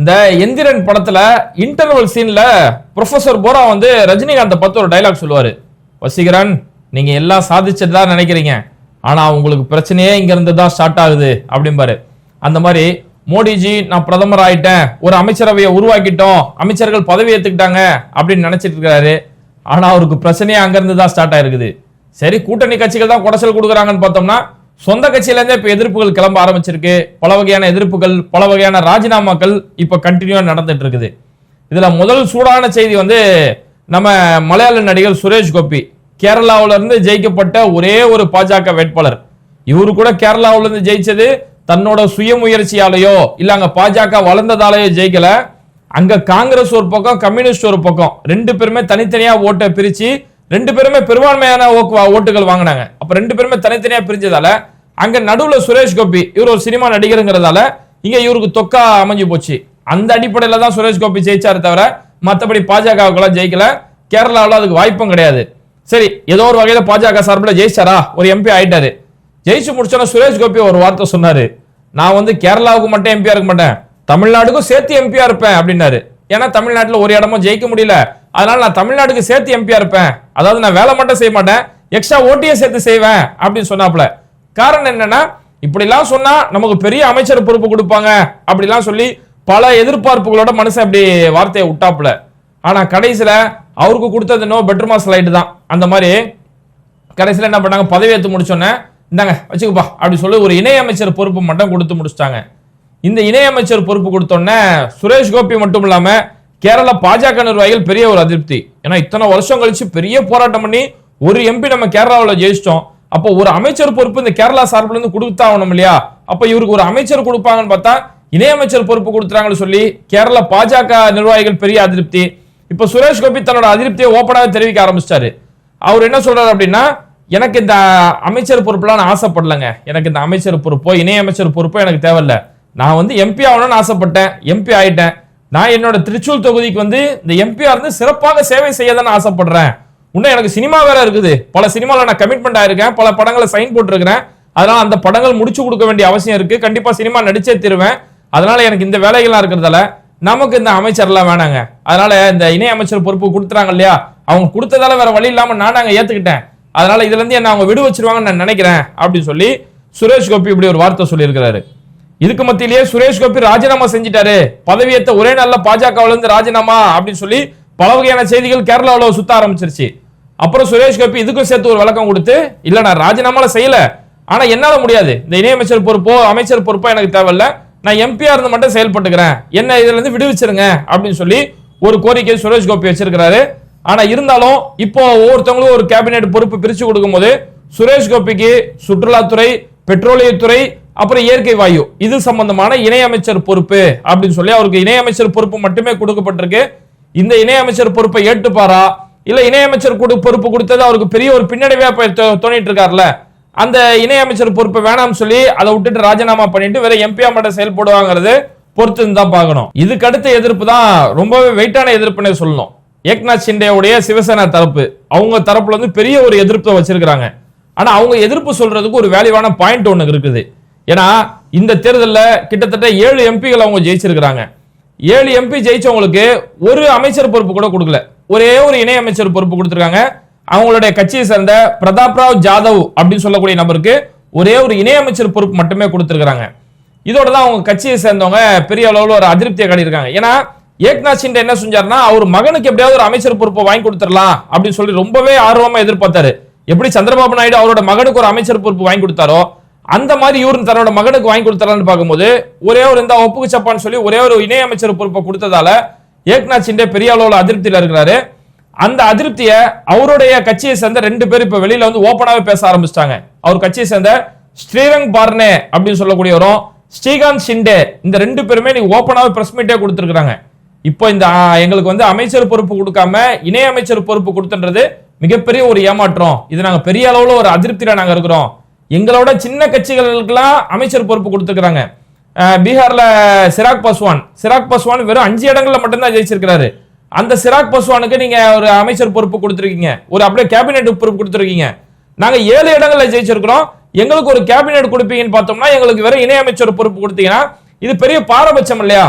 இந்த எந்திரன் படத்துல இன்டர்வல் சீன்ல ப்ரொஃபசர் போரா வந்து ரஜினிகாந்தை பார்த்து ஒரு டைலாக் சொல்லுவாரு. வசீகரன் நீங்க எல்லாம் சாதிச்சதா நினைக்கிறீங்க. ஆனா உங்களுக்கு பிரச்சனையே இங்க இருந்து தான் ஸ்டார்ட் ஆகுது அப்படிம்பாரு. அந்த மாதிரி மோடிஜி நான் பிரதமர் ஆயிட்டேன் ஒரு அமைச்சரவையை உருவாக்கிட்டோம் அமைச்சர்கள் பதவி ஏத்துக்கிட்டாங்க அப்படின்னு நினைச்சிட்டு இருக்காரு. ஆனா அவருக்கு பிரச்சனையே அங்கிருந்து தான் ஸ்டார்ட் ஆயிருக்குது. சரி கூட்டணி கட்சிகள் தான் குடைச்சல் கொடுக்குறாங்கன்னு பார்த்தோம்னா சொந்த கட்சியிலேருந்தே இப்போ எதிர்ப்புகள் கிளம்ப ஆரம்பிச்சிருக்கு. பல வகையான எதிர்ப்புகள் பல வகையான ராஜினாமாக்கள் இப்போ கண்டினியூவாக நடந்துட்டு இருக்குது இதில் முதல் சூடான செய்தி வந்து நம்ம மலையாள நடிகர் சுரேஷ் கோபி. கேரளாவிலிருந்து ஜெயிக்கப்பட்ட ஒரே ஒரு பாஜக வேட்பாளர். இவரு கூட கேரளாவிலிருந்து ஜெயிச்சது தன்னோட சுயமுயற்சியாலேயோ இல்லை அங்கே பாஜக வளர்ந்ததாலேயோ ஜெயிக்கல. அங்கே காங்கிரஸ் ஒரு பக்கம் கம்யூனிஸ்ட் ஒரு பக்கம். ரெண்டு பேருமே தனித்தனியாக ஓட்டை பிரித்து ரெண்டு பேருமே பெரும்பான்மையான ஓக்கு- ஓட்டுகள் வாங்கினாங்க. அப்ப ரெண்டு பேருமே தனித்தனியா பிரிஞ்சதால அங்க நடுவுல சுரேஷ் கோபி இவர் ஒரு சினிமா நடிகருங்கிறதால இங்க இவருக்கு தொக்கா அமைஞ்சு போச்சு. அந்த அடிப்படையில தான் சுரேஷ் கோபி ஜெயிச்சாரு தவிர மற்றபடி பாஜகவுக்குலாம் ஜெயிக்கல. கேரளாவில் அதுக்கு வாய்ப்பும் கிடையாது. சரி ஏதோ ஒரு வகையில பாஜக சார்பில் ஜெயிச்சாரா? ஒரு எம்பி ஆயிட்டாரு. ஜெயிச்சு முடிச்சோன்னா சுரேஷ் கோபி ஒரு வார்த்தை சொன்னாரு. நான் வந்து கேரளாவுக்கு மட்டும் எம்பியா இருக்க மாட்டேன். தமிழ்நாடுக்கும் சேர்த்து எம்பியா இருப்பேன் அப்படின்னாரு. ஏன்னா தமிழ்நாட்டில் ஒரு இடமும் ஜெயிக்க முடியல. அதனால நான் தமிழ்நாடுக்கு சேர்த்து எம்பியா இருப்பேன். அதாவது நான் வேலை மட்டும் செய்ய மாட்டேன். எக்ஸ்ட்ரா ஓட்டியே சேர்த்து செய்வேன் அப்படின்னு சொன்னாப்ல காரணம் என்னன்னா இப்படிலாம் சொன்னா நமக்கு பெரிய அமைச்சர் பொறுப்பு கொடுப்பாங்க. அப்படிலாம் சொல்லி பல எதிர்பார்ப்புகளோட மனுஷன் அப்படி வார்த்தையை விட்டாப்புல. ஆனா கடைசியில அவருக்கு கொடுத்தது நோ பெட்ரூமா ஸ்லைடு தான். அந்த மாதிரி கடைசியில் என்ன பண்ணாங்க? பதவி ஏற்று முடிச்சோன்னே இந்தாங்க வச்சுக்கப்பா அப்படி சொல்லி ஒரு இணையமைச்சர் பொறுப்பு மட்டும் கொடுத்து முடிச்சிட்டாங்க. இந்த இணையமைச்சர் பொறுப்பு கொடுத்தோன்னே சுரேஷ் கோபி மட்டும் இல்லாமல் கேரள பாஜக நிர்வாகிகள் பெரிய ஒரு அதிருப்தி. ஏன்னா இத்தனை வருஷம் கழிச்சு பெரிய போராட்டம் பண்ணி ஒரு எம்பி நம்ம கேரளாவில் ஜெயிச்சிட்டோம். அப்போ ஒரு அமைச்சர் பொறுப்பு இந்த கேரளா சார்பில் இருந்து கொடுத்தாகணும் இல்லையா? அப்ப இவருக்கு ஒரு அமைச்சர் கொடுப்பாங்கன்னு பார்த்தா இணையமைச்சர் பொறுப்பு கொடுத்துறாங்கன்னு சொல்லி கேரள பாஜக நிர்வாகிகள் பெரிய அதிருப்தி. இப்ப சுரேஷ் கோபி தன்னோட அதிருப்தியை ஓப்பனாக தெரிவிக்க ஆரம்பிச்சிட்டாரு. அவர் என்ன சொல்றாரு அப்படின்னா எனக்கு இந்த அமைச்சர் பொறுப்புலாம் நான் ஆசைப்படலைங்க. எனக்கு இந்த அமைச்சர் பொறுப்போ இணையமைச்சர் பொறுப்போ எனக்கு தேவையில்ல. நான் வந்து எம்பி ஆகணும்னு ஆசைப்பட்டேன். எம்பி ஆயிட்டேன். நான் என்னோட திருச்சூர் தொகுதிக்கு வந்து இந்த எம்பியா இருந்து சிறப்பாக சேவை செய்ய தான் ஆசைப்படுறேன். இன்னும் எனக்கு சினிமா வேற இருக்குது. பல சினிமாவில் நான் கமிட்மெண்ட் ஆயிருக்கேன். பல படங்களை சைன் போட்டிருக்கிறேன். அதனால அந்த படங்கள் முடிச்சு கொடுக்க வேண்டிய அவசியம் இருக்கு. கண்டிப்பா சினிமா நடிச்சே தருவேன். அதனால எனக்கு இந்த வேலைகள்லாம் இருக்கிறதால நமக்கு இந்த அமைச்சர்லாம் வேணாங்க. அதனால இந்த இணை அமைச்சர் பொறுப்பு கொடுத்துறாங்க இல்லையா? அவங்க கொடுத்ததால வேற வழி இல்லாம நான் அங்க ஏத்துக்கிட்டேன். அதனால இதுல இருந்து என்ன அவங்க விடு வச்சிருவாங்கன்னு நான் நினைக்கிறேன் அப்படின்னு சொல்லி சுரேஷ் கோபி இப்படி ஒரு வார்த்தை சொல்லியிருக்கிறாரு. இதுக்கு மத்தியிலேயே சுரேஷ் கோபி ராஜினாமா செஞ்சிட்டாரு. பதவியேற்ற ஒரே நாள்ல பாஜகவுல இருந்து ராஜினாமா அப்படின்னு சொல்லி பல வகையான செய்திகள் கேரளாவில் சுத்த ஆரம்பிச்சிருச்சு. அப்புறம் சுரேஷ் கோபி இதுக்கும் சேர்த்து ஒரு விளக்கம் கொடுத்து இல்ல நான் ராஜினாமால செய்யல. ஆனா என்னால முடியாது. இந்த இணையமைச்சர் பொறுப்போ அமைச்சர் பொறுப்போ எனக்கு தேவையில்ல. நான் எம்பியா இருந்து மட்டும் செயல்பட்டுக்கிறேன். என்ன இதுல இருந்து விடுவிச்சிருங்க. அப்படின்னு சொல்லி ஒரு கோரிக்கை சுரேஷ் கோபி வச்சிருக்கிறாரு. ஆனா இருந்தாலும் இப்போ ஒவ்வொருத்தவங்களும் ஒரு கேபினெட் பொறுப்பு பிரிச்சு கொடுக்கும்போது சுரேஷ் கோபிக்கு சுற்றுலாத்துறை பெட்ரோலியத்துறை அப்புறம் இயற்கை வாயு. இது சம்பந்தமான இணையமைச்சர் பொறுப்பு அப்படின்னு சொல்லி அவருக்கு இணையமைச்சர் பொறுப்பு மட்டுமே கொடுக்கப்பட்டிருக்கு. இந்த இணையமைச்சர் பொறுப்பை ஏற்றுப்பாரா? இல்ல இணையமைச்சர் கொடு- பொறுப்பு கொடுத்தது அவருக்கு பெரிய ஒரு பின்னடைவா தோணிட்டு இருக்காருல்ல அந்த இணையமைச்சர் பொறுப்பை வேணாம்னு சொல்லி அதை விட்டுட்டு ராஜினாமா பண்ணிட்டு வேற எம்பியா மட்டும் செயல்படுவாங்கிறது பொறுத்து தான் பார்க்கணும். இதுக்கு அடுத்த எதிர்ப்பு தான் ரொம்பவே வெயிட்டான எதிர்ப்புனே சொல்லணும். ஏக்நாத் சிண்டேவுடைய சிவசேனா தரப்பு. அவங்க தரப்புல வந்து பெரிய ஒரு எதிர்ப்பை வச்சிருக்காங்க ஆனா அவங்க எதிர்ப்பு சொல்றதுக்கு ஒரு வேல்யூவான பாயிண்ட் ஒன்று இருக்குது. ஏன்னா இந்த தேர்தலில் கிட்டத்தட்ட ஏழு எம்பிகள் அவங்க ஜெயிச்சிருக்கிறாங்க. ஏழு எம்பி ஜெயிச்சவங்களுக்கு ஒரு அமைச்சர் பொறுப்பு கூட கொடுக்கல. ஒரே ஒரு இணை அமைச்சர் பொறுப்பு கொடுத்துருக்காங்க. அவங்களுடைய கட்சியை சேர்ந்த பிரதாப் ராவ் ஜாதவ் அப்படின்னு சொல்லக்கூடிய நபருக்கு ஒரே ஒரு இணையமைச்சர் பொறுப்பு மட்டுமே கொடுத்துருக்காங்க இதோட தான் அவங்க கட்சியை சேர்ந்தவங்க பெரிய அளவில் ஒரு அதிருப்தியை காட்டியிருக்காங்க. ஏன்னா ஏக்நாத் சிண்டே என்ன செஞ்சாருன்னா அவர் மகனுக்கு எப்படியாவது ஒரு அமைச்சர் பொறுப்பை வாங்கி கொடுத்துடலாம் அப்படின்னு சொல்லி ரொம்பவே ஆர்வமாக எதிர்பார்த்தாரு. எப்படி சந்திரபாபு நாயுடு அவரோட மகனுக்கு ஒரு அமைச்சர் பொறுப்பு வாங்கி கொடுத்தாரோ அந்த மாதிரி இவர் தன்னோட மகனுக்கு வாங்கி கொடுத்தாரான்னு பார்க்கும்போது ஒரே ஒரு இந்த ஒப்புக்கு சப்பான்னு சொல்லி ஒரே ஒரு இணையமைச்சர் பொறுப்பை கொடுத்ததால ஏக்நாத் சிண்டே பெரிய அளவில் அதிருப்தியில் இருக்கிறாரு. அந்த அதிருப்தியை அவருடைய கட்சியை சேர்ந்த ரெண்டு பேர் இப்போ வெளியில வந்து ஓப்பனாகவே பேச ஆரம்பிச்சிட்டாங்க. அவர் கட்சியை சேர்ந்த ஸ்ரீரங் பார்னே அப்படின்னு சொல்லக்கூடியவரும் ஸ்ரீகாந்த் ஷிண்டே இந்த ரெண்டு பேருமே நீ ஓப்பனாகவே பிரஸ் மீட்டே கொடுத்துருக்காங்க இப்போ இந்த எங்களுக்கு வந்து அமைச்சர் பொறுப்பு கொடுக்காம இணைய அமைச்சர் பொறுப்பு கொடுத்துன்றது மிகப்பெரிய ஒரு ஏமாற்றம். இது நாங்கள் பெரிய அளவில் ஒரு அதிருப்தியில் நாங்கள் இருக்கிறோம். எங்களோட சின்ன கட்சிகளுக்கெல்லாம் அமைச்சர் பொறுப்பு கொடுத்துருக்காங்க பீகார்ல சிராக் பஸ்வான். சிராக் பஸ்வான் வெறும் அஞ்சு இடங்கள்ல மட்டும்தான் ஜெயிச்சிருக்கிறாரு. அந்த சிராக் பஸ்வானுக்கு நீங்க ஒரு அமைச்சர் பொறுப்பு கொடுத்துருக்கீங்க. ஒரு அப்படியே கேபினெட் பொறுப்பு கொடுத்துருக்கீங்க. நாங்க ஏழு இடங்கள்ல ஜெயிச்சிருக்கிறோம். எங்களுக்கு ஒரு கேபினெட் கொடுப்பீங்கன்னு பார்த்தோம்னா எங்களுக்கு வெறும் இணை அமைச்சர் பொறுப்பு கொடுத்தீங்கன்னா இது பெரிய பாரபட்சம் இல்லையா?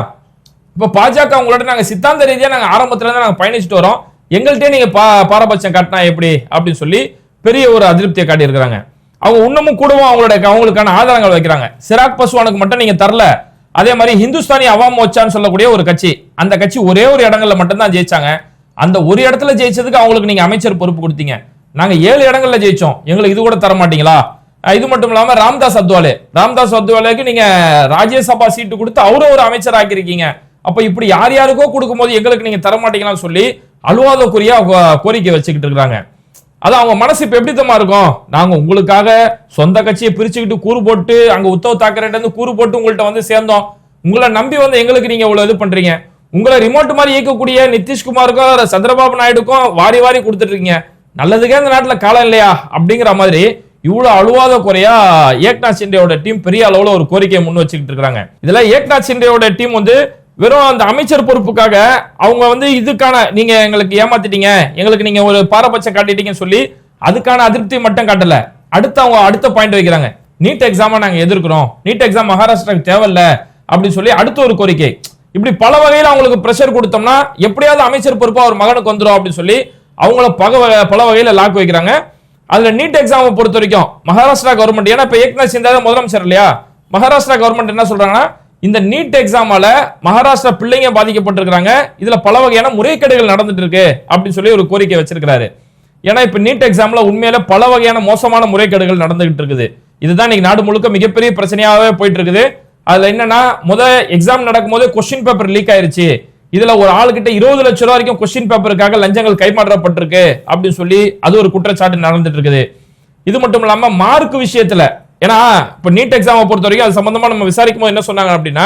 இப்போ பாஜக உங்களோட நாங்கள் சித்தாந்த ரீதியாக நாங்கள் ஆரம்பத்துல இருந்து நாங்கள் பயணிச்சுட்டு வரோம். எங்கள்கிட்டே நீங்கள் பா பாரபட்சம் காட்டினா எப்படி? அப்படின்னு சொல்லி பெரிய ஒரு அதிருப்தியை காட்டியிருக்கிறாங்க. அவங்க இன்னமும் கூடவும் அவங்களோட அவங்களுக்கான ஆதாரங்கள் வைக்கிறாங்க. சிராக் பஸ்வானுக்கு மட்டும் நீங்க தரல. அதே மாதிரி ஹிந்துஸ்தானி அவாம் மோச்சான்னு சொல்லக்கூடிய ஒரு கட்சி. அந்த கட்சி ஒரே ஒரு இடங்கள்ல மட்டும்தான் ஜெயிச்சாங்க. அந்த ஒரு இடத்துல ஜெயிச்சதுக்கு அவங்களுக்கு நீங்க அமைச்சர் பொறுப்பு கொடுத்தீங்க. நாங்க ஏழு இடங்கள்ல ஜெயிச்சோம். எங்களுக்கு இது கூட தர மாட்டீங்களா? இது மட்டும் இல்லாம ராம்தாஸ் அத்வாலே. ராம்தாஸ் அத்வாலேக்கு நீங்க ராஜ்யசபா சீட்டு கொடுத்து அவரும் ஒரு அமைச்சர் ஆக்கியிருக்கீங்க அப்ப இப்படி யார் யாருக்கோ கொடுக்கும்போது எங்களுக்கு நீங்க தர மாட்டீங்களான்னு சொல்லி அலுவாதக்குரிய கோரிக்கை வச்சுக்கிட்டு இருக்கிறாங்க. அது அவங்க மனசு இப்ப எப்படித்தமா இருக்கும்? நாங்க உங்களுக்காக சொந்த கட்சியை பிரிச்சுக்கிட்டு கூறு போட்டு அங்க உத்தவ் தாக்கரே இருந்து கூறு போட்டு உங்கள்ட்ட வந்து சேர்ந்தோம். உங்களை நம்பி வந்து எங்களுக்கு நீங்க இவ்வளவு இது பண்றீங்க. உங்களை ரிமோட் மாதிரி இயக்கக்கூடிய நிதிஷ்குமாருக்கும் சந்திரபாபு நாயுடுக்கும் வாரி வாரி கொடுத்துட்டு இருக்கீங்க நல்லதுக்கே இந்த நாட்டுல காலம் இல்லையா? அப்படிங்கிற மாதிரி இவ்வளவு அழுவாத குறையா ஏக்நாத் சிண்டேயோட டீம் பெரிய அளவுல ஒரு கோரிக்கையை முன் வச்சுக்கிட்டு இருக்காங்க இதுல ஏக்நாத் சிண்டேயோட டீம் வந்து வெறும் அந்த அமைச்சர் பொறுப்புக்காக அவங்க வந்து இதுக்கான நீங்க எங்களுக்கு ஏமாத்திட்டீங்க எங்களுக்கு நீங்க ஒரு பாரபட்சம் காட்டிட்டீங்கன்னு சொல்லி அதுக்கான அதிருப்தி மட்டும் காட்டல. அடுத்து அவங்க அடுத்த பாயிண்ட் வைக்கிறாங்க. நீட் எக்ஸாமை நாங்கள் எதிர்க்கிறோம். நீட் எக்ஸாம் மகாராஷ்டிராவுக்கு தேவையில்ல அப்படின்னு சொல்லி அடுத்த ஒரு கோரிக்கை. இப்படி பல வகையில் அவங்களுக்கு ப்ரெஷர் கொடுத்தோம்னா எப்படியாவது அமைச்சர் பொறுப்பாக அவர் மகனுக்கு வந்துடும் அப்படின்னு சொல்லி அவங்கள பக பல வகையில் லாக் வைக்கிறாங்க. அதில் நீட் எக்ஸாமை பொறுத்த வரைக்கும் மகாராஷ்டிரா கவர்மெண்ட் ஏன்னா இப்போ ஏக்நாத் சிந்தா முதலமைச்சர் இல்லையா? மகாராஷ்டிரா கவர்மெண்ட் என்ன சொல்றாங்கன்னா இந்த நீட் எக்ஸாமால மகாராஷ்டிரா பிள்ளைங்க பாதிக்கப்பட்டிருக்கிறாங்க. இதுல பல வகையான முறைகேடுகள் நடந்துட்டு இருக்கு அப்படின்னு சொல்லி ஒரு கோரிக்கை வச்சிருக்கிறாரு. ஏன்னா இப்ப நீட் எக்ஸாம்ல உண்மையில பல வகையான மோசமான முறைகேடுகள் நடந்துகிட்டு இருக்குது இதுதான் இன்னைக்கு நாடு முழுக்க மிகப்பெரிய பிரச்சனையாவே போயிட்டு இருக்குது அதுல என்னன்னா முத எக்ஸாம் நடக்கும்போது கொஸ்டின் பேப்பர் லீக் ஆயிருச்சு. இதுல ஒரு ஆளுகிட்ட இருபது லட்சம் ரூபா வரைக்கும் கொஸ்டின் பேப்பருக்காக லஞ்சங்கள் கைமாற்றப்பட்டிருக்கு அப்படின்னு சொல்லி அது ஒரு குற்றச்சாட்டு நடந்துட்டு இருக்குது இது மட்டும் இல்லாம மார்க் விஷயத்துல ஏன்னா இப்போ நீட் எக்ஸாமை பொறுத்த வரைக்கும் அது சம்மந்தமாக நம்ம விசாரிக்கும் போது என்ன சொன்னாங்க அப்படின்னா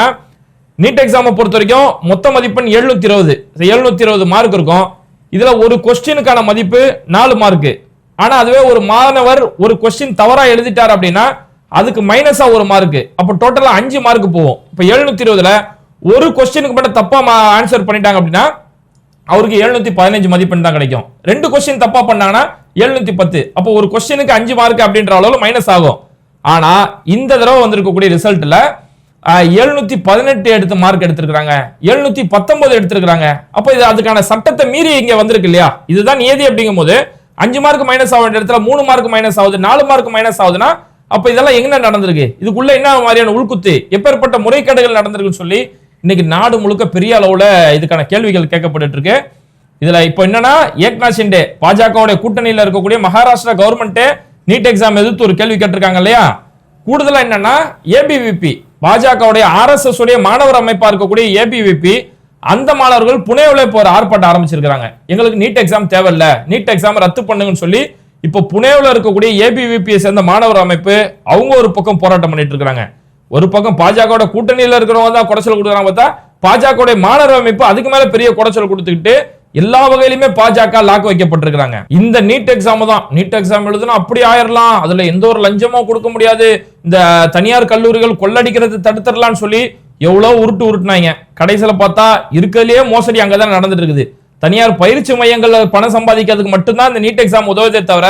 நீட் எக்ஸாமை பொறுத்த வரைக்கும் மொத்த மதிப்பெண் எழுநூத்தி இருபது எழுநூத்தி இருபது மார்க் இருக்கும். இதுல ஒரு கொஸ்டினுக்கான மதிப்பு நாலு மார்க் ஆனா அதுவே ஒரு மாணவர் ஒரு கொஸ்டின் தவறா எழுதிட்டார் அப்படின்னா அதுக்கு மைனஸா ஒரு மார்க் அப்ப டோட்டலா அஞ்சு மார்க் போகும். இப்ப எழுநூத்தி இருபதுல ஒரு கொஸ்டினுக்கு மட்டும் தப்பா ஆன்சர் பண்ணிட்டாங்க அப்படின்னா அவருக்கு எழுநூத்தி பதினஞ்சு மதிப்பெண் தான் கிடைக்கும். ரெண்டு கொஸ்டின் தப்பா பண்ணாங்கன்னா எழுநூத்தி பத்து. அப்போ ஒரு கொஸ்டினுக்கு அஞ்சு மார்க் அப்படின்ற அளவுல மைனஸ் ஆகும். ஆனா இந்த தடவை வந்திருக்கக்கூடிய ரிசல்ட்ல எழுநூத்தி பதினெட்டு எடுத்து மார்க் எடுத்திருக்கிறாங்க. எழுநூத்தி பத்தொன்பது எடுத்திருக்கிறாங்க. அப்போ இது அதுக்கான சட்டத்தை மீறி இங்க வந்திருக்கு இல்லையா? இதுதான் நியதி அப்படிங்கும் போது அஞ்சு மார்க் மைனஸ் ஆக வேண்டிய இடத்துல மூணு மார்க் மைனஸ் ஆகுது நாலு மார்க் மைனஸ் ஆகுதுன்னா அப்ப இதெல்லாம் எங்க நடந்திருக்கு? இதுக்குள்ள என்ன மாதிரியான உள்குத்து? எப்பேற்பட்ட முறைகேடுகள் நடந்திருக்குன்னு சொல்லி இன்னைக்கு நாடு முழுக்க பெரிய அளவுல இதுக்கான கேள்விகள் கேட்கப்பட்டு இருக்கு இதுல இப்போ என்னன்னா ஏக்நாத் ஷிண்டே பாஜகவுடைய கூட்டணியில இருக்கக்கூடிய மகாராஷ்டிரா கவர்மெண்ட் நீட் எக்ஸாம் எதிர்த்து ஒரு கேள்வி கேட்டிருக்காங்க இல்லையா? கூடுதலா என்னன்னா ஏபிவிபி பாஜகவுடைய ஆர்எஸ்எஸ் உடைய மாணவர் அமைப்பா இருக்கக்கூடிய ஏபிவிபி அந்த மாணவர்கள் புனேவில் இப்போ ஒரு ஆர்ப்பாட்டம் ஆரம்பிச்சிருக்காங்க எங்களுக்கு நீட் எக்ஸாம் தேவையில்ல. நீட் எக்ஸாம் ரத்து பண்ணுங்கன்னு சொல்லி இப்போ புனேவில் இருக்கக்கூடிய ஏபிவிபியை சேர்ந்த மாணவர் அமைப்பு அவங்க ஒரு பக்கம் போராட்டம் பண்ணிட்டு இருக்கிறாங்க. ஒரு பக்கம் பாஜகவோட கூட்டணியில் இருக்கிறவங்க தான் குடைச்சல் கொடுக்குறாங்க பார்த்தா பாஜகவுடைய மாணவர் அமைப்பு அதுக்கு மேல பெரிய குடைச்சல் கொடுத்துக்கிட்டு எல்லா வகையிலுமே பாஜக லாக் வைக்கப்பட்டிருக்கிறாங்க. இந்த நீட் எக்ஸாம் தான். நீட் எக்ஸாம் எழுதுனா அப்படி ஆயிரலாம். அதுல எந்த ஒரு லஞ்சமோ கொடுக்க முடியாது. இந்த தனியார் கல்லூரிகள் கொள்ளடிக்கிறது தடுத்துடலாம்னு சொல்லி எவ்வளவு உருட்டு உருட்டினாங்க. கடைசியில பார்த்தா இருக்கிறதுலயே மோசடி அங்கதான் நடந்துட்டு இருக்குது. தனியார் பயிற்சி மையங்கள்ல பணம் சம்பாதிக்கிறதுக்கு மட்டும்தான் இந்த நீட் எக்ஸாம் உதவுதே தவிர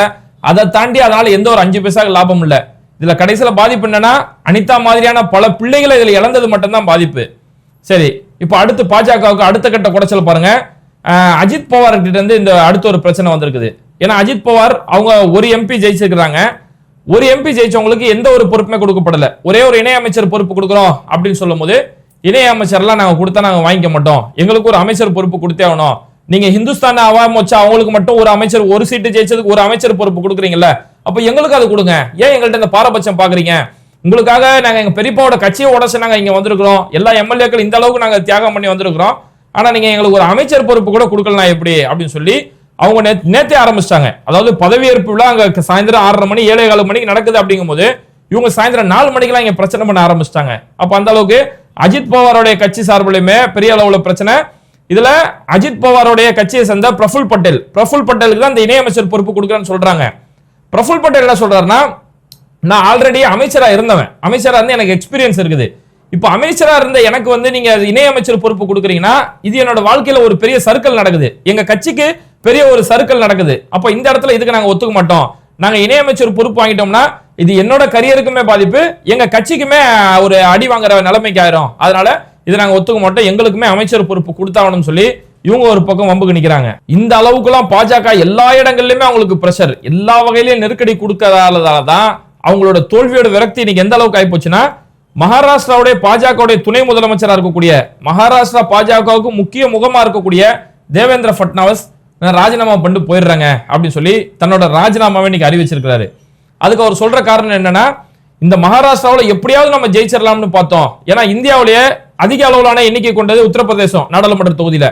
அதை தாண்டி அதனால எந்த ஒரு அஞ்சு பைசா லாபம் இல்ல. இதுல கடைசியில பாதிப்பு என்னன்னா அனிதா மாதிரியான பல பிள்ளைகளை இதுல இழந்தது மட்டும்தான் பாதிப்பு. சரி இப்போ அடுத்து பாஜகவுக்கு அடுத்த கட்ட குடைச்சல் பாருங்க. அஜித் பவார் கிட்ட இருந்து இந்த அடுத்த ஒரு பிரச்சனை வந்திருக்குது. ஏன்னா அஜித் பவார் அவங்க ஒரு எம்பி ஜெயிச்சிருக்கிறாங்க. ஒரு எம்பி ஜெயிச்சவங்களுக்கு எந்த ஒரு பொறுப்புமே கொடுக்கப்படல. ஒரே ஒரு இணையமைச்சர் பொறுப்பு கொடுக்குறோம் அப்படின்னு சொல்லும்போது இணையமைச்சர்லாம் நாங்கள் கொடுத்தா நாங்கள் வாங்கிக்க மாட்டோம். எங்களுக்கு ஒரு அமைச்சர் பொறுப்பு கொடுத்தே ஆகணும். நீங்க ஹிந்துஸ்தான் அவாம் வச்சா அவங்களுக்கு மட்டும் ஒரு அமைச்சர் ஒரு சீட்டு ஜெயிச்சதுக்கு ஒரு அமைச்சர் பொறுப்பு கொடுக்குறீங்கல்ல. அப்ப எங்களுக்கு அது கொடுங்க. ஏன் எங்கள்கிட்ட இந்த பாரபட்சம் பாக்குறீங்க? உங்களுக்காக நாங்க எங்க பெரியப்பாவோட கட்சியை உடச்சு நாங்க இங்க வந்திருக்கிறோம். எல்லா எம்எல்ஏக்கள் இந்த அளவுக்கு நாங்க தியாகம் பண்ணி வந்திருக்கிறோம். ஆனா நீங்க எங்களுக்கு ஒரு அமைச்சர் பொறுப்பு கூட கொடுக்கலாம் எப்படி? அப்படின்னு சொல்லி அவங்க நேத்- நேத்தே ஆரம்பிச்சிட்டாங்க. அதாவது பதவியேற்பு விழா அங்க சாயந்தரம் ஆறரை மணி ஏழே காலு மணிக்கு நடக்குது அப்படிங்கும்போது இவங்க சாயந்தரம் நாலு மணிக்கெல்லாம் இங்க பிரச்சனை பண்ண ஆரம்பிச்சிட்டாங்க. அப்ப அந்த அளவுக்கு அஜித் பவாரோடைய கட்சி சார்பிலையுமே பெரிய அளவுல பிரச்சனை. இதுல அஜித் பவாரோடைய கட்சியை சேர்ந்த பிரஃபுல் பட்டேல். பிரஃபுல் பட்டேலுக்கு தான் இந்த இணையமைச்சர் பொறுப்பு கொடுக்குறேன்னு சொல்றாங்க. பிரஃபுல் பட்டேல் என்ன சொல்றாருன்னா நான் ஆல்ரெடி அமைச்சரா இருந்தவன். அமைச்சரா இருந்து எனக்கு எக்ஸ்பீரியன்ஸ் இருக்குது. இப்போ அமைச்சரா இருந்த எனக்கு வந்து நீங்க இணையமைச்சர் பொறுப்பு கொடுக்குறீங்கன்னா இது என்னோட வாழ்க்கையில ஒரு பெரிய சர்க்கிள் நடக்குது. எங்க கட்சிக்கு பெரிய ஒரு சர்க்கிள் நடக்குது. அப்போ இந்த இடத்துல இதுக்கு நாங்க ஒத்துக்க மாட்டோம். நாங்க இணையமைச்சர் பொறுப்பு வாங்கிட்டோம்னா இது என்னோட கரியருக்குமே பாதிப்பு எங்க கட்சிக்குமே ஒரு அடி வாங்குற நிலைமைக்கு ஆயிரும். அதனால இதை நாங்க ஒத்துக்க மாட்டோம். எங்களுக்குமே அமைச்சர் பொறுப்பு கொடுத்தாகணும்னு சொல்லி இவங்க ஒரு பக்கம் வம்புக்கு நிக்கிறாங்க. இந்த அளவுக்குலாம் பாஜக எல்லா இடங்கள்லயுமே அவங்களுக்கு பிரஷர் எல்லா வகையிலயும் நெருக்கடி கொடுக்கறதால தான் அவங்களோட தோல்வியோட விரக்தி இன்னைக்கு எந்த அளவுக்கு ஆயிப்போச்சுன்னா மகாராஷ்டிராவுடைய பாஜகவுடைய துணை முதலமைச்சராக இருக்கக்கூடிய மகாராஷ்டிரா பாஜகவுக்கு முக்கிய முகமாக இருக்கக்கூடிய தேவேந்திர ஃபட்னாவஸ் ராஜினாமா பண்ணிட்டு போயிடுறாங்க அப்படின்னு சொல்லி தன்னோட ராஜினாமாவை இன்னைக்கு அறிவிச்சிருக்கிறாரு. அதுக்கு அவர் சொல்ற காரணம் என்னன்னா இந்த மகாராஷ்டிராவில் எப்படியாவது நம்ம ஜெயிச்சிடலாம்னு பார்த்தோம். ஏன்னா இந்தியாவிலேயே அதிக அளவிலான எண்ணிக்கை கொண்டது உத்தரப்பிரதேசம் நாடாளுமன்ற தொகுதியில.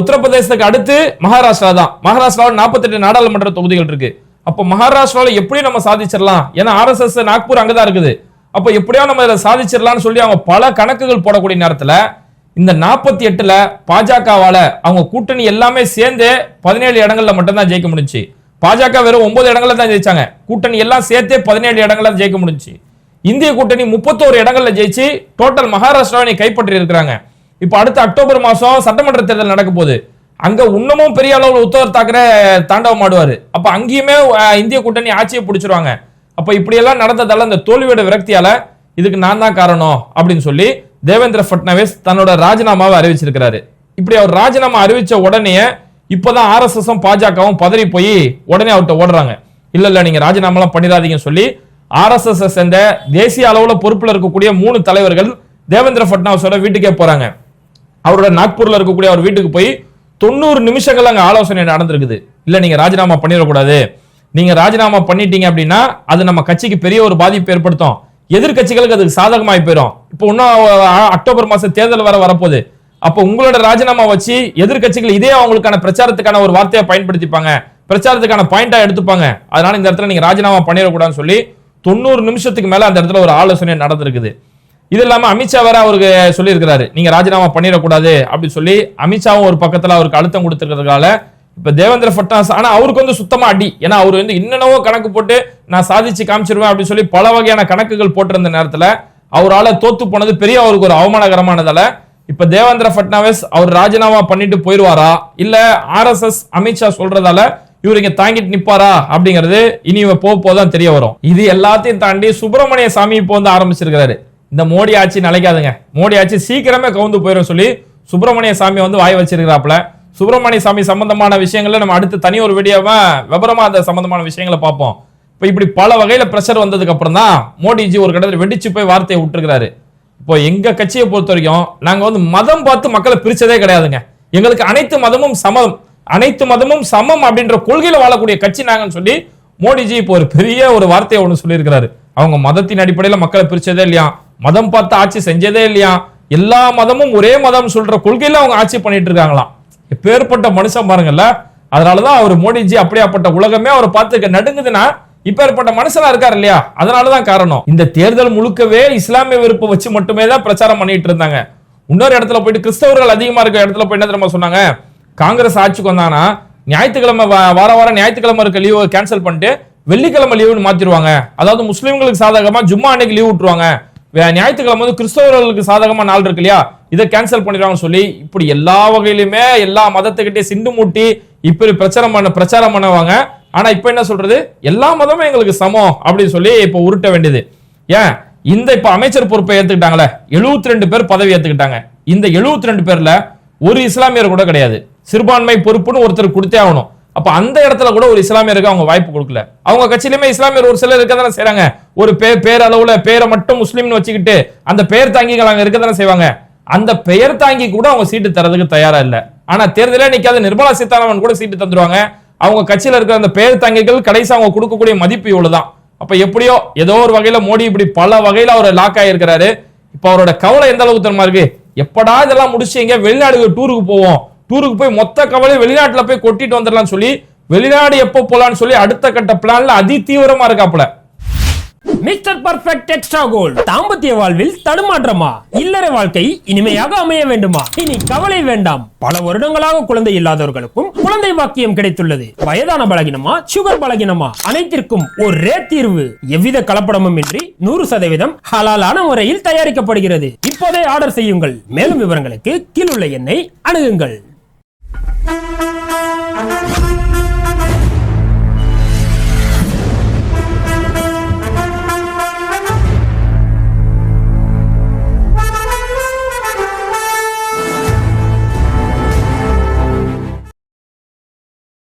உத்தரப்பிரதேசத்துக்கு அடுத்து மகாராஷ்டிரா தான். மகாராஷ்டிராவில் 48 நாடாளுமன்ற தொகுதிகள் இருக்கு. அப்போ மகாராஷ்டிராவில் எப்படி நம்ம சாதிச்சிடலாம். ஏன்னா ஆர்எஸ்எஸ் நாக்பூர் அங்கதான் இருக்குது. அப்போ எப்படியோ நம்ம இதில் சாதிச்சிடலாம்னு சொல்லி அவங்க பல கணக்குகள் போடக்கூடிய நேரத்தில் இந்த நாற்பத்தி எட்டில் பாஜகவால் அவங்க கூட்டணி எல்லாமே சேர்ந்து பதினேழு இடங்களில் மட்டும்தான் ஜெயிக்க முடிஞ்சு பாஜக வெறும் ஒன்பது இடங்களில் தான் ஜெயிச்சாங்க. கூட்டணி எல்லாம் சேர்த்தே பதினேழு இடங்களில் ஜெயிக்க முடிஞ்சு இந்திய கூட்டணி முப்பத்தோரு இடங்களில் ஜெயிச்சு டோட்டல் மகாராஷ்டிராவை கைப்பற்றி இருக்கிறாங்க. இப்போ அடுத்த அக்டோபர் மாதம் சட்டமன்ற தேர்தல் நடக்க போகுது. அங்கே இன்னமும் பெரிய அளவில் உத்தவர் தாக்கரே தாண்டவம் ஆடுவார் அப்போ அங்கேயுமே இந்திய கூட்டணி ஆட்சியை பிடிச்சிருவாங்க. அப்ப இப்படியெல்லாம் நடந்ததால இந்த தோல்வியோட விரக்தியால இதுக்கு நான் தான் காரணம் அப்படின்னு சொல்லி தேவேந்திர பட்னாவிஸ் தன்னோட ராஜினாமாவை அறிவிச்சிருக்கிறாரு. இப்படி அவர் ராஜினாமா அறிவிச்ச உடனே இப்பதான் ஆர்எஸ்எஸும் பாஜகவும் பதறி போய் உடனே அவர்கிட்ட ஓடுறாங்க. இல்ல இல்ல நீங்க ராஜினாமாலாம் பண்ணிடாதீங்கன்னு சொல்லி ஆர்எஸ்எஸ் சேர்ந்த தேசிய அளவுல பொறுப்புல இருக்கக்கூடிய மூணு தலைவர்கள் தேவேந்திர பட்னாவிஸோட வீட்டுக்கே போறாங்க. அவரோட நாக்பூர்ல இருக்கக்கூடிய அவர் வீட்டுக்கு போய் தொண்ணூறு நிமிஷங்கள் அங்க ஆலோசனை நடந்திருக்குது. இல்ல நீங்க ராஜினாமா பண்ணிடக்கூடாது. நீங்க ராஜினாமா பண்ணிட்டீங்க அப்படின்னா அது நம்ம கட்சிக்கு பெரிய ஒரு பாதிப்பு ஏற்படுத்தும். எதிர்க்கட்சிகளுக்கு அதுக்கு சாதகமாய் போயிடும் இப்போ இன்னும் அக்டோபர் மாசம் தேர்தல் வர வரப்போகுது. அப்போ உங்களோட ராஜினாமா வச்சு எதிர்க்கட்சிகள் இதே அவங்களுக்கான பிரச்சாரத்துக்கான ஒரு வார்த்தையை பயன்படுத்திப்பாங்க. பிரச்சாரத்துக்கான பாயிண்டா எடுத்துப்பாங்க. அதனால இந்த இடத்துல நீங்க ராஜினாமா பண்ணிடக்கூடாதுன்னு சொல்லி தொண்ணூறு நிமிஷத்துக்கு மேல அந்த இடத்துல ஒரு ஆலோசனை நடந்திருக்குது. இது இல்லாம அமித்ஷா வேற அவருக்கு சொல்லியிருக்கிறாரு. நீங்க ராஜினாமா பண்ணிடக்கூடாது அப்படின்னு சொல்லி அமித்ஷாவும் ஒரு பக்கத்துல அவருக்கு அழுத்தம் கொடுத்துருக்கிறதுனால இப்ப தேவேந்திர ஃபட்னாஸ் ஆனா அவருக்கு வந்து சுத்தமா அடி. ஏன்னா அவர் வந்து இன்னனவோ கணக்கு போட்டு நான் சாதிச்சு காமிச்சிருவேன் அப்படின்னு சொல்லி பல வகையான கணக்குகள் போட்டிருந்த நேரத்துல அவரால் தோத்து போனது பெரிய அவருக்கு ஒரு அவமானகரமானதால இப்ப தேவேந்திர ஃபட்னாவிஸ் அவர் ராஜினாமா பண்ணிட்டு போயிடுவாரா இல்ல ஆர்எஸ்எஸ் அமித்ஷா சொல்றதால இவர் இங்க தாங்கிட்டு நிப்பாரா? அப்படிங்கிறது இனி போக போதான் தெரிய வரும். இது எல்லாத்தையும் தாண்டி சுப்பிரமணிய சாமி இப்போ வந்து ஆரம்பிச்சிருக்கிறாரு. இந்த மோடி ஆட்சி நிலைக்காதுங்க. மோடி ஆட்சி சீக்கிரமே கவுந்து போயிடும் சொல்லி சுப்பிரமணிய சாமி வந்து வாய் வச்சிருக்கிறாப்புல. சுப்பிரமணிய சாமி சம்பந்தமான விஷயங்கள்ல நம்ம அடுத்து தனி ஒரு வீடியோவை விபரமா அந்த சம்பந்தமான விஷயங்களை பார்ப்போம். இப்போ இப்படி பல வகையில பிரஷர் வந்ததுக்கு அப்புறம் தான் மோடிஜி ஒரு கடத்தில் வெடிச்சு போய் வார்த்தையை விட்டுருக்கிறாரு. இப்போ எங்க கட்சியை பொறுத்த வரைக்கும் நாங்க வந்து மதம் பார்த்து மக்களை பிரிச்சதே கிடையாதுங்க. எங்களுக்கு அனைத்து மதமும் சமம். அனைத்து மதமும் சமம் அப்படின்ற கொள்கையில வாழக்கூடிய கட்சி நாங்கன்னு சொல்லி மோடிஜி இப்போ ஒரு பெரிய ஒரு வார்த்தையை ஒன்று சொல்லியிருக்கிறாரு. அவங்க மதத்தின் அடிப்படையில் மக்களை பிரிச்சதே இல்லையா? மதம் பார்த்து ஆட்சி செஞ்சதே இல்லையா? எல்லா மதமும் ஒரே மதம் சொல்ற கொள்கையில அவங்க ஆட்சி பண்ணிட்டு இருக்காங்களாம். எப்பேற்பட்ட மனுஷன் பாருங்கல்ல. அதனாலதான் அவர் மோடிஜி அப்படியாப்பட்ட உலகமே அவர் பார்த்துக்க நடுங்குதுன்னா இப்பேற்பட்ட மனுஷனா இருக்காரு இல்லையா? அதனாலதான் காரணம். இந்த தேர்தல் முழுக்கவே இஸ்லாமிய விருப்பம் வச்சு மட்டுமே தான் பிரச்சாரம் பண்ணிட்டு இருந்தாங்க. இன்னொரு இடத்துல போயிட்டு கிறிஸ்தவர்கள் அதிகமா இருக்க இடத்துல போய் என்ன தெரியுமா சொன்னாங்க? காங்கிரஸ் ஆட்சிக்கு வந்தாங்கன்னா ஞாயிற்றுக்கிழமை வார வாரம் ஞாயிற்றுக்கிழமை இருக்க லீவை கேன்சல் பண்ணிட்டு வெள்ளிக்கிழமை லீவுன்னு மாத்திடுவாங்க. அதாவது முஸ்லீம்களுக்கு சாதகமா ஜும்மா அன்னைக்கு லீவ் விட்டுருவாங்க. ஞாயிற்றுக்கிழமை வந்து கிறிஸ்தவர்களுக்கு சாதகமாக நாள் இருக்கு இல்லையா? இதை கேன்சல் பண்ணிடுவாங்கன்னு சொல்லி இப்படி எல்லா வகையிலுமே எல்லா மதத்துக்கிட்டே சிண்டு மூட்டி இப்படி பிரச்சாரம் பண்ண பிரச்சாரம் பண்ணுவாங்க. ஆனா இப்ப என்ன சொல்றது? எல்லா மதமும் எங்களுக்கு சமம் அப்படின்னு சொல்லி இப்ப உருட்ட வேண்டியது. ஏன்? இந்த இப்ப அமைச்சர் பொறுப்பை ஏத்துக்கிட்டாங்களே. 72 ரெண்டு பேர் பதவி ஏத்துக்கிட்டாங்க. இந்த 72 ரெண்டு பேர்ல ஒரு இஸ்லாமியர் கூட கிடையாது. சிறுபான்மை பொறுப்புன்னு ஒருத்தர் கொடுத்தே ஆகணும். அப்ப அந்த இடத்துல கூட ஒரு இஸ்லாமியருக்கு அவங்க வாய்ப்பு கொடுக்கல. அவங்க கட்சியிலுமே இஸ்லாமியர் ஒரு சிலர் இருக்க தானே செய்யறாங்க ஒரு பேர் பேரளவுல பேரை மட்டும் முஸ்லீம்னு வச்சுக்கிட்டு அந்த பெயர் தாங்கிகள் அங்க இருக்க தானே செய்வாங்க. அந்த பெயர் தாங்கி கூட அவங்க சீட்டு தரதுக்கு தயாரா இல்ல. ஆனா தேர்தலே நிக்காத நிர்மலா சீதாராமன் கூட சீட்டு தந்துருவாங்க. அவங்க கட்சியில இருக்கிற அந்த பெயர் தாங்கிகள் கடைசி அவங்க கொடுக்கக்கூடிய மதிப்பு இவ்வளவுதான். அப்ப எப்படியோ ஏதோ ஒரு வகையில மோடி இப்படி பல வகையில அவர் லாக் ஆயிருக்கிறாரு. இப்ப அவரோட கவலை எந்த அளவுக்கு தெரியுமா இருக்கு? எப்படா இதெல்லாம் முடிச்சு எங்க வெளிநாடுகள் டூருக்கு போவோம். டூருக்கு போய் மொத்த கவலை வெளிநாட்டில் போய் கொட்டிட்டு வந்துடலாம்னு சொல்லி வெளிநாடு எப்போ போலான்னு சொல்லி அடுத்த கட்ட பிளான்ல அதி தீவிரமா இருக்காப்ல மிஸ்டர் பர்ஃபெக்ட் எக்ஸ்ட்ரா கோல்ட். தாம்பத்திய வாழ்வில் தடுமாற்றமா? இல்லற வாழ்க்கை இனிமையாக அமைய வேண்டுமா? இனி கவலை வேண்டாம். பல வருடங்களாக குழந்தை இல்லாதவர்களுக்கும் குழந்தை வாக்கியம் கிடைத்துள்ளது. வயதான பலகினமா? சுகர் பலகினமா? அனைத்திற்கும் ஒரே தீர்வு. எவ்வித கலப்படமும் இன்றி நூறு சதவீதம் ஹலாலான முறையில் தயாரிக்கப்படுகிறது. இப்போதே ஆர்டர் செய்யுங்கள். மேலும் விவரங்களுக்கு கீழுள்ள எண்ணை அணுகுங்கள்.